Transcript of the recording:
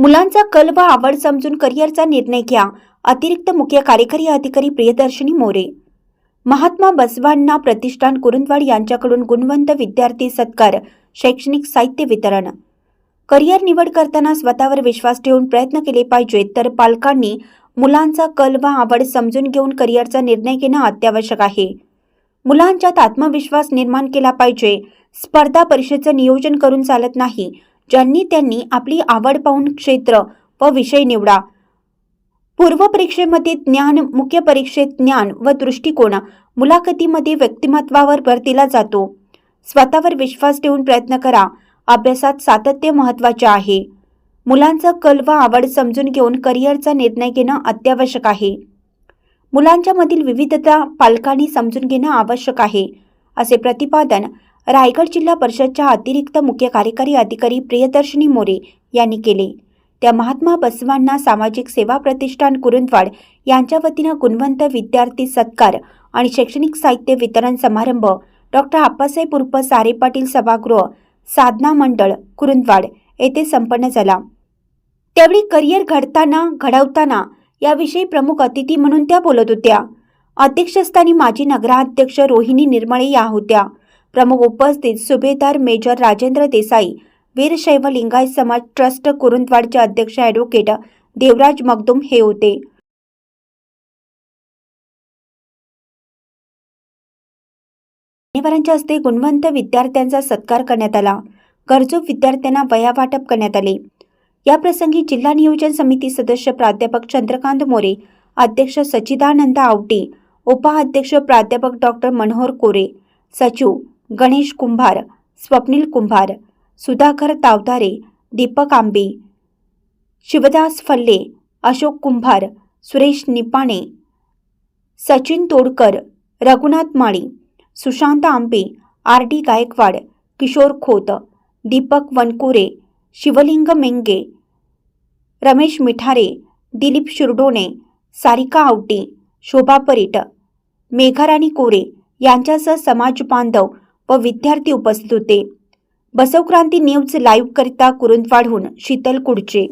मुलांचा कल व आवड समजून करिअरचा निर्णय घ्या अतिरिक्त मुख्य कार्यकारी अधिकारी प्रियदर्शनी मोरे. महात्मा बसवांना प्रतिष्ठान कुरुंदवाड यांच्याकडून गुणवंत विद्यार्थी सत्कार शैक्षणिक साहित्य वितरण. करिअर निवड करताना स्वतःवर विश्वास ठेवून प्रयत्न केले पाहिजेत तर पालकांनी मुलांचा कल व आवड समजून घेऊन करिअरचा निर्णय घेणं अत्यावश्यक आहे. मुलांच्यात आत्मविश्वास निर्माण केला पाहिजे. स्पर्धा परीक्षेचं नियोजन करून चालत नाही ज्यांनी त्यांनी आपली आवड पाहून क्षेत्र व विषय निवडा. पूर्व परीक्षेमध्ये ज्ञान मुख्य परीक्षेत ज्ञान व दृष्टिकोन मुलाखतीमध्ये व्यक्तिमत्वावर भर दिला जातो. स्वतःवर विश्वास ठेवून प्रयत्न करा. अभ्यासात सातत्य महत्त्वाचे आहे. मुलांचं कल व आवड समजून घेऊन करिअरचा निर्णय घेणं अत्यावश्यक आहे. मुलांच्या मधील विविधता पालकांनी समजून घेणं आवश्यक आहे असे प्रतिपादन रायगड जिल्हा परिषदच्या अतिरिक्त मुख्य कार्यकारी अधिकारी प्रियदर्शनी मोरे यांनी केले. त्या महात्मा बसवांना सामाजिक सेवा प्रतिष्ठान कुरुंदवाड यांच्या वतीनं गुणवंत विद्यार्थी सत्कार आणि शैक्षणिक साहित्य वितरण समारंभ डॉक्टर आप्पासाहेब उर्फ सारे पाटील सभागृह साधना मंडळ कुरुंदवाड येथे संपन्न झाला. त्यावेळी करिअर घडताना घडवताना याविषयी प्रमुख अतिथी म्हणून त्या बोलत होत्या. अध्यक्षस्थानी माजी नगराध्यक्ष रोहिणी निर्मळे या होत्या. प्रमुख उपस्थित सुभेदार मेजर राजेंद्र देसाई वीरशैव लिंगायत समाज ट्रस्ट कुरुंदवाडचे अध्यक्ष ॲडव्होकेट देवराज मगदुम हे होते. मान्यवरांच्या हस्ते गुणवंत विद्यार्थ्यांचा सत्कार करण्यात आला. गरजू विद्यार्थ्यांना वया वाटप करण्यात आले. याप्रसंगी जिल्हा नियोजन समिती सदस्य प्राध्यापक चंद्रकांत मोरे अध्यक्ष सचिदानंद आवटे उपाध्यक्ष प्राध्यापक डॉक्टर मनोहर कोरे सचिव गणेश कुंभार स्वप्नील कुंभार सुधाकर तावधारे दीपक आंबे शिवदास फल्ले अशोक कुंभार सुरेश निपाणे सचिन तोडकर रघुनाथ माळी सुशांत आंबे आर डी गायकवाड किशोर खोत दीपक वनकुरे शिवलिंग मेंगे रमेश मिठारे दिलीप शिरडोणे सारिका आवटी शोभा परीट मेघाराणी कोरे यांच्यासह समाज बांधव व विद्यार्थी उपस्थित होते. बसवक्रांती न्यूज लाईव्ह करिता कुरुंदवाडहून शीतल कुडचे.